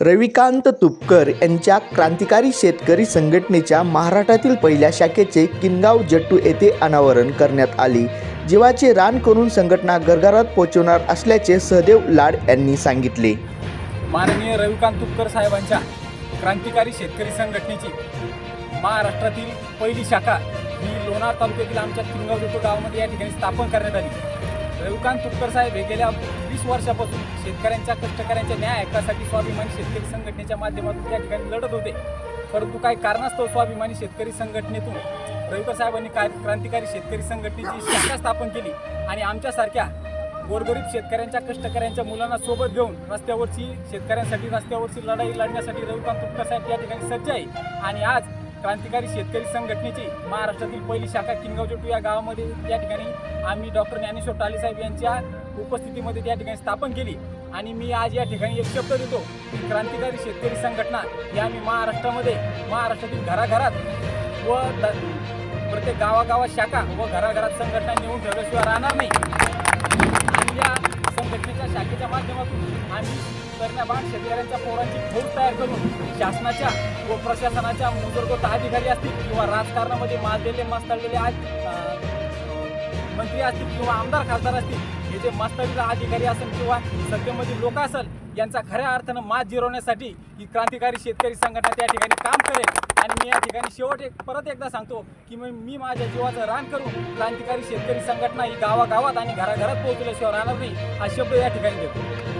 रविकांत तुपकर यांच्या क्रांतिकारी शेतकरी संघटनेच्या महाराष्ट्रातील पहिल्या शाखेचे किनगाव जट्टू येथे अनावरण करण्यात आले. जीवाचे रान करून संघटना गरगारात पोहोचवणार असल्याचे सहदेव लाड यांनी सांगितले. माननीय रविकांत तुपकर साहेबांच्या क्रांतिकारी शेतकरी संघटनेची महाराष्ट्रातील पहिली शाखा ही लोणार तालुक्यातील आमच्या किनगाव जट्टू गावामध्ये या ठिकाणी स्थापन करण्यात आली. रविकांत तुपकर साहेब हे गेल्या वीस वर्षापासून शेतकऱ्यांच्या कष्टकऱ्यांच्या न्याय हक्कासाठी स्वाभिमानी शेतकरी संघटनेच्या माध्यमातून त्या ठिकाणी लढत होते. परंतु काही कारणास्तव स्वाभिमानी शेतकरी संघटनेतून रविकर साहेबांनी काय क्रांतिकारी शेतकरी संघटनेची शाखा स्थापन केली आणि आमच्यासारख्या गोरगरीब शेतकऱ्यांच्या कष्टकऱ्यांच्या मुलांना सोबत घेऊन रस्त्यावरची शेतकऱ्यांसाठी रस्त्यावरची लढाई लढण्यासाठी रविकांत तुपकर साहेब या ठिकाणी सज्ज आहे. आणि आज क्रांतिकारी शेतकरी संघटनेची महाराष्ट्रातील पहिली शाखा किनगावजोटू या गावामध्ये या ठिकाणी आम्ही डॉक्टर ज्ञानेश्वर टालेसाहेब यांच्या उपस्थितीमध्ये त्या ठिकाणी स्थापन केली. आणि मी आज या ठिकाणी एक शब्द देतो की क्रांतिकारी शेतकरी संघटना ही आम्ही महाराष्ट्रामध्ये महाराष्ट्रातील घराघरात व प्रत्येक गावागावात शाखा व घराघरात संघटना नेऊन ठेवल्याशिवाय राहणार नाही. आणि या संघटनेच्या शाखेच्या माध्यमातून आम्ही करण्याबाद शेतकऱ्यांच्या पोरांची फौज तयार करून शासनाच्या व प्रशासनाच्या मुजरगोत अधिकारी असतील किंवा राजकारणामध्ये माजलेले मास्तळलेले आज मंत्री असतील किंवा आमदार खासदार असतील हे जे मास्तरीला अधिकारी असेल किंवा सत्तेमधील लोक असेल यांचा खऱ्या अर्थानं मात जिरवण्यासाठी ही क्रांतिकारी शेतकरी संघटना त्या ठिकाणी काम करेल. आणि मी या ठिकाणी शेवट एक परत एकदा सांगतो की मी मी माझ्या जीवाचं रान करून क्रांतिकारी शेतकरी संघटना ही गावागावात आणि घराघरात पोहोचल्याशिवाय राहणार नाही हा शब्द या ठिकाणी देतो.